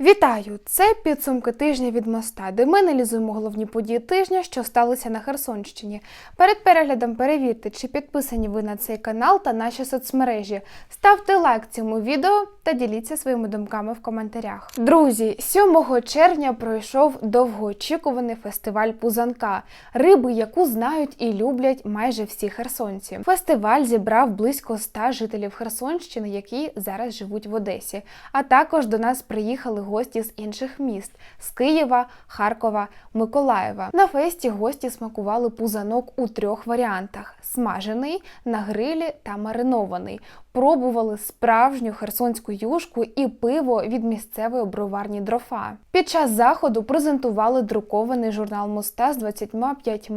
Вітаю! Це підсумки тижня від моста, де ми аналізуємо головні події тижня, що сталися на Херсонщині. Перед переглядом перевірте, чи підписані ви на цей канал та наші соцмережі. Ставте лайк цьому відео та діліться своїми думками в коментарях. Друзі, 7 червня пройшов довгоочікуваний фестиваль Пузанка, риби, яку знають і люблять майже всі херсонці. Фестиваль зібрав близько 100 жителів Херсонщини, які зараз живуть в Одесі. А також до нас приїхали гості з інших міст з Києва, Харкова, Миколаєва. На фесті гості смакували пузанок у трьох варіантах: смажений, на грилі та маринований. Пробували справжню херсонську юшку і пиво від місцевої броварні дрофа. Під час заходу презентували друкований журнал моста з 25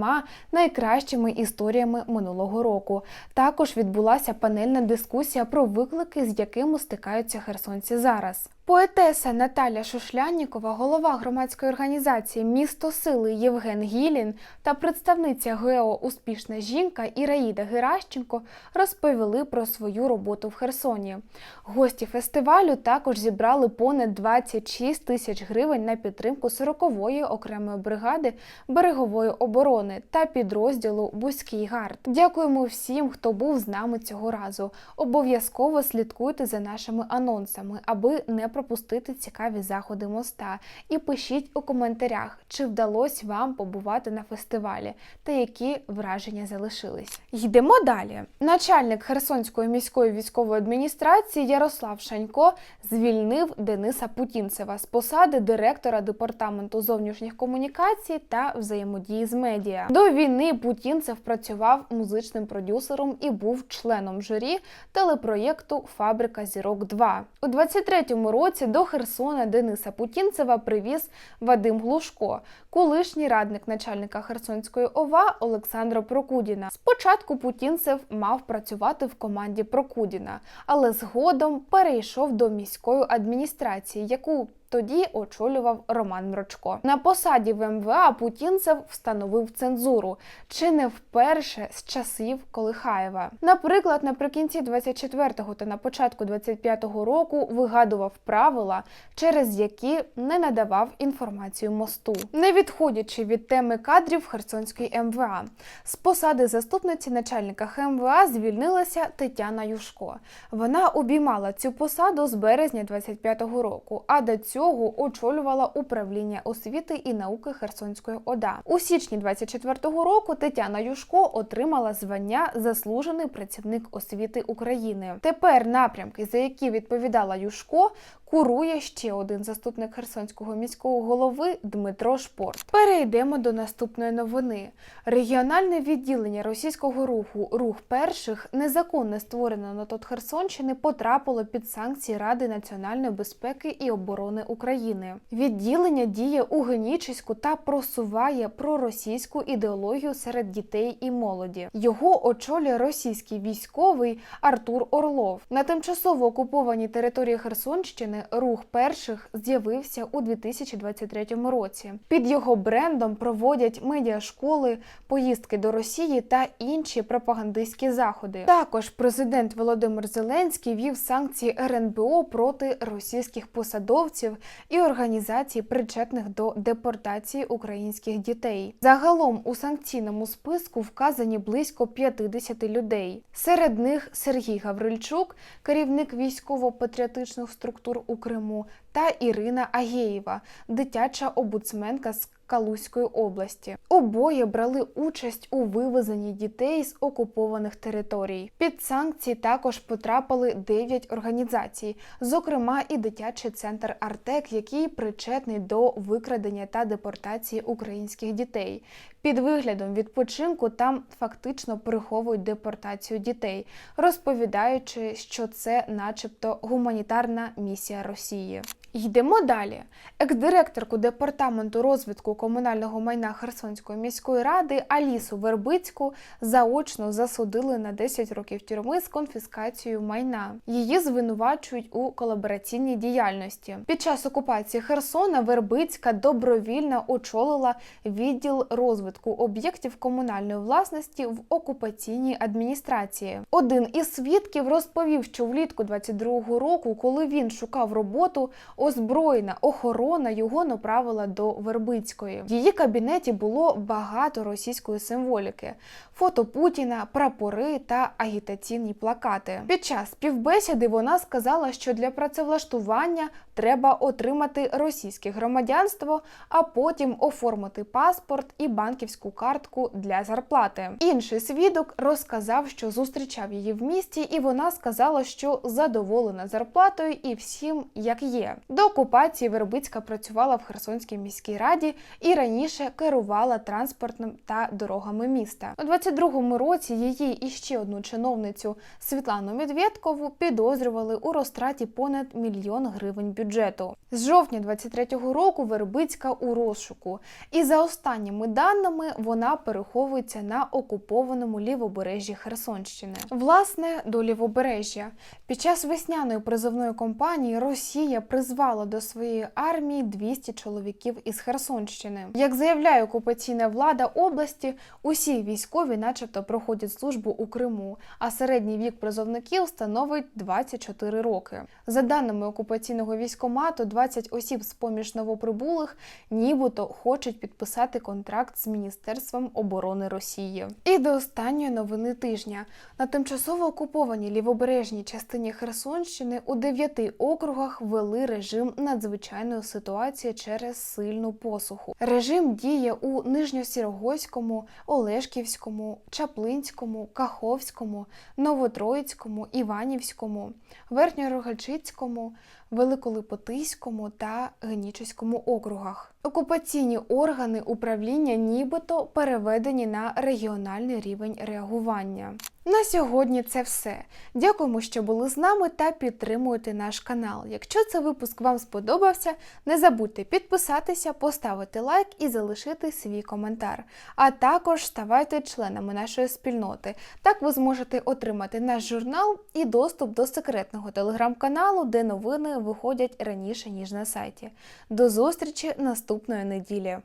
найкращими історіями минулого року. Також відбулася панельна дискусія про виклики, з якими стикаються херсонці зараз. Поетеса Наталя Шушляннікова, голова громадської організації Місто Сили Євген Гілін та представниця ГЕО Успішна жінка Іраїда Геращенко розповіли про свою роботу в Херсоні. Гості фестивалю також зібрали понад 26 тисяч гривень на підтримку 40-ї окремої бригади берегової оборони та підрозділу Бузький гард. Дякуємо всім, хто був з нами цього разу. Обов'язково слідкуйте за нашими анонсами, аби не пропустити цікаві заходи моста. І пишіть у коментарях, чи вдалося вам побувати на фестивалі та які враження залишились. Йдемо далі. Начальник Херсонської міської військової адміністрації Ярослав Шанько звільнив Дениса Путінцева з посади директора департаменту зовнішніх комунікацій та взаємодії з медіа. До війни Путінцев працював музичним продюсером і був членом журі телепроєкту Фабрика зірок 2 у 23-му році до Херсона Дениса Путінцева привіз Вадим Глушко, колишній радник начальника Херсонської ОВА Олександра Прокудіна. Спочатку Путінцев мав працювати в команді Прокудіна, але згодом перейшов до міської адміністрації, яку тоді очолював Роман Мрочко. На посаді в МВА Путінцев встановив цензуру, чи не вперше з часів Колихаєва. Наприклад, наприкінці 24-го та на початку 25-го року вигадував правила, через які не надавав інформацію мосту, не відходячи від теми кадрів Херсонської МВА. З посади заступниці начальника ХМВА звільнилася Тетяна Юшко. Вона обіймала цю посаду з березня 25-го року, а до цього цього очолювала управління освіти і науки Херсонської ОДА. У січні 24-го року Тетяна Юшко отримала звання Заслужений працівник освіти України. Тепер напрямки, за які відповідала Юшко, курує ще один заступник Херсонського міського голови Дмитро Шпорт. Перейдемо до наступної новини. Регіональне відділення російського руху Рух перших незаконно створено на ТОТ Херсонщини потрапило під санкції Ради національної безпеки і оборони України. Відділення діє у Генічеську та просуває проросійську ідеологію серед дітей і молоді. Його очолює російський військовий Артур Орлов. На тимчасово окупованій території Херсонщини рух перших з'явився у 2023 році. Під його брендом проводять медіашколи, поїздки до Росії та інші пропагандистські заходи. Також президент Володимир Зеленський вів санкції РНБО проти російських посадовців і організацій, причетних до депортації українських дітей. Загалом у санкційному списку вказані близько 50 людей. Серед них Сергій Гаврильчук, керівник військово-патріотичних структур у Криму, та Ірина Агєєва, дитяча обуцменка з Калузької області. Обоє брали участь у вивезенні дітей з окупованих територій. Під санкції також потрапили 9 організацій, зокрема і дитячий центр Артек, який причетний до викрадення та депортації українських дітей. Під виглядом відпочинку там фактично приховують депортацію дітей, розповідаючи, що це, начебто, гуманітарна місія Росії. Йдемо далі. Екс-директорку департаменту розвитку комунального майна Херсонської міської ради Алісу Вербицьку заочно засудили на 10 років тюрми з конфіскацією майна. Її звинувачують у колабораційній діяльності. Під час окупації Херсона Вербицька добровільно очолила відділ розвитку об'єктів комунальної власності в окупаційній адміністрації. Один із свідків розповів, що влітку 22-го року, коли він шукав роботу, озброєна охорона його направила до Вербицької. В її кабінеті було багато російської символіки: фото Путіна, прапори та агітаційні плакати. Під час співбесіди вона сказала, що для працевлаштування треба отримати російське громадянство, а потім оформити паспорт і банківську картку для зарплати. Інший свідок розказав, що зустрічав її в місті, і вона сказала, що задоволена зарплатою і всім як є. До окупації Вербицька працювала в Херсонській міській раді і раніше керувала транспортним та дорогами міста. У 22-му році її і ще одну чиновницю Світлану Медведкову підозрювали у розтраті понад мільйон гривень бюджету. З жовтня 23-го року Вербицька у розшуку, і за останніми даними вона переховується на окупованому лівобережжі Херсонщини. Власне, до лівобережжя під час весняної призовної кампанії Росія призвала до своєї армії 200 чоловіків із Херсонщини. Як заявляє окупаційна влада області, усі військові, начебто, проходять службу у Криму, а середній вік призовників становить 24 роки. За даними окупаційного військомату, 20 осіб з поміж новоприбулих нібито хочуть підписати контракт з Міністерством оборони Росії. І до останньої новини тижня на тимчасово окупованій лівобережній частині Херсонщини у дев'яти округах ввели режим надзвичайної ситуації через сильну посуху. Режим діє у Нижньосірогоському, Олешківському, Чаплинському, Каховському, Новотроїцькому, Іванівському, Верхньорогачицькому, Великолипотиському та Генічеському округах. Окупаційні органи управління нібито переведені на регіональний рівень реагування. На сьогодні це все. Дякуємо, що були з нами та підтримуєте наш канал. Якщо цей випуск вам сподобався, не забудьте підписатися, поставити лайк і залишити свій коментар. А також ставайте членами нашої спільноти. Так ви зможете отримати наш журнал і доступ до секретного телеграм-каналу, де новини виходять раніше ніж на сайті. До зустрічі наступної неділі.